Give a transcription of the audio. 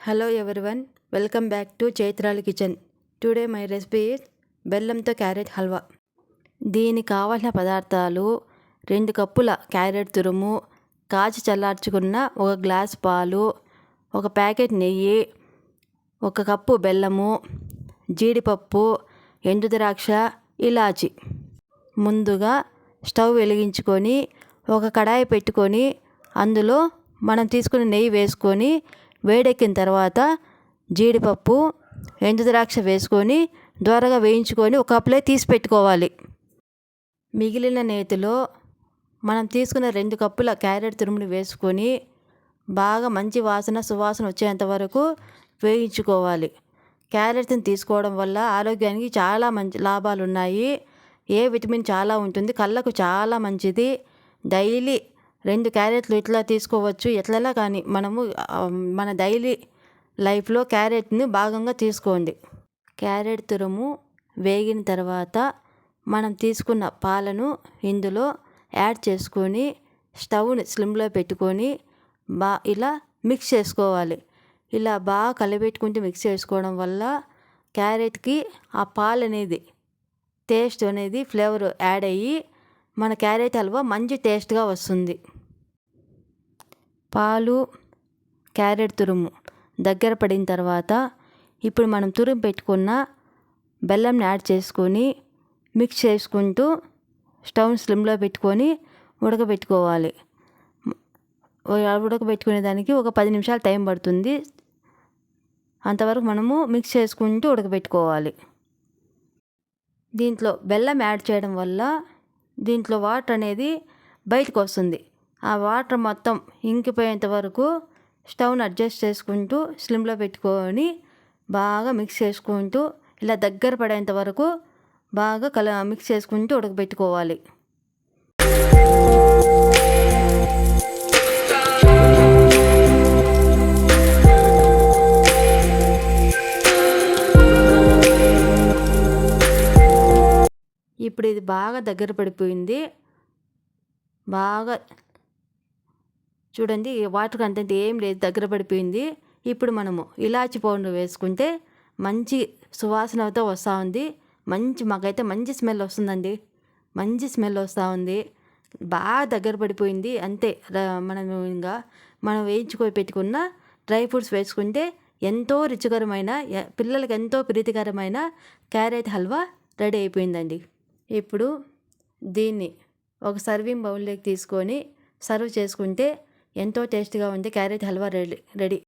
Hello everyone welcome back to చైత్రాల kitchen today my recipe is బెల్లంతో carrot halwa. దీనికి కావాల్సిన పదార్థాలు రెండు కప్పుల క్యారెట్ తురుము కాచి చల్లార్చుకున్న ఒక గ్లాస్ పాలు ఒక ప్యాకెట్ నెయ్యి ఒక కప్పు బెల్లము జీడిపప్పు ఎండు ద్రాక్ష ఇలాచి. ముందుగా స్టవ్ వెలిగించుకొని ఒక కడాయి పెట్టుకొని అందులో మనం తీసుకున్న నెయ్యి వేసుకొని వేడెక్కిన తర్వాత జీడిపప్పు ఎండు ద్రాక్ష వేసుకొని ద్వారగా వేయించుకొని ఒక కప్లే తీసి పెట్టుకోవాలి. మిగిలిన నేతిలో మనం తీసుకున్న రెండు కప్పుల క్యారెట్ తురుముని వేసుకొని బాగా మంచి వాసన సువాసన వచ్చేంత వరకు వేయించుకోవాలి. క్యారెట్ని తీసుకోవడం వల్ల ఆరోగ్యానికి చాలా మంచి లాభాలు ఉన్నాయి ఏ విటమిన్ చాలా ఉంటుంది కళ్ళకు చాలా మంచిది. డైలీ రెండు క్యారెట్లు ఇట్లా తీసుకోవచ్చు ఎట్లలా కానీ మనము మన డైలీ లైఫ్లో క్యారెట్ని భాగంగా తీసుకోండి. క్యారెట్ తురుము వేగిన తర్వాత మనం తీసుకున్న పాలను ఇందులో యాడ్ చేసుకొని స్టవ్ని స్లిమ్లో పెట్టుకొని బా ఇలా మిక్స్ చేసుకోవాలి. ఇలా బాగా కలిపెట్టుకుంటూ మిక్స్ చేసుకోవడం వల్ల క్యారెట్కి ఆ పాలు అనేది టేస్ట్ అనేది ఫ్లేవర్ యాడ్ అయ్యి మన క్యారెట్ హల్వా మంచి టేస్ట్గా వస్తుంది. పాలు క్యారెట్ తురుము దగ్గర పడిన తర్వాత ఇప్పుడు మనం తురుము పెట్టుకున్న బెల్లంని యాడ్ చేసుకొని మిక్స్ చేసుకుంటూ స్టవ్ స్లిమ్లో పెట్టుకొని ఉడకబెట్టుకోవాలి. ఉడకబెట్టుకునే దానికి ఒక పది నిమిషాలు టైం పడుతుంది. అంతవరకు మనము మిక్స్ చేసుకుంటూ ఉడకబెట్టుకోవాలి. దీంట్లో బెల్లం యాడ్ చేయడం వల్ల దీంట్లో వాటర్ అనేది బయటకు వస్తుంది. ఆ వాటర్ మొత్తం ఇంకిపోయేంత వరకు స్టవ్ను అడ్జస్ట్ చేసుకుంటూ స్లిమ్లో పెట్టుకొని బాగా మిక్స్ చేసుకుంటూ ఇలా దగ్గర పడేంత వరకు బాగా కల మిక్స్ చేసుకుంటూ ఉడకబెట్టుకోవాలి. ఇప్పుడు ఇది బాగా దగ్గర పడిపోయింది. బాగా చూడండి వాటర్ కంటెంట్ ఏం లేదు దగ్గర పడిపోయింది. ఇప్పుడు మనము ఇలాచి పౌడర్ వేసుకుంటే మంచి సువాసనతో వస్తూ ఉంది. మంచి మాకైతే మంచి స్మెల్ వస్తుందండి. మంచి స్మెల్ వస్తూ ఉంది. బాగా దగ్గర పడిపోయింది. అంతే మనం ఇంకా మనం వేయించుకొని పెట్టుకున్న డ్రై ఫ్రూట్స్ వేసుకుంటే ఎంతో రుచికరమైన పిల్లలకు పిల్లలకి ఎంతో ప్రీతికరమైన క్యారెట్ హల్వా రెడీ అయిపోయిందండి. ఇప్పుడు దీన్ని ఒక సర్వింగ్ బౌల్లోకి తీసుకొని సర్వ్ చేసుకుంటే ఎంతో టేస్ట్గా ఉంది క్యారెట్ హల్వా రెడీ రెడీ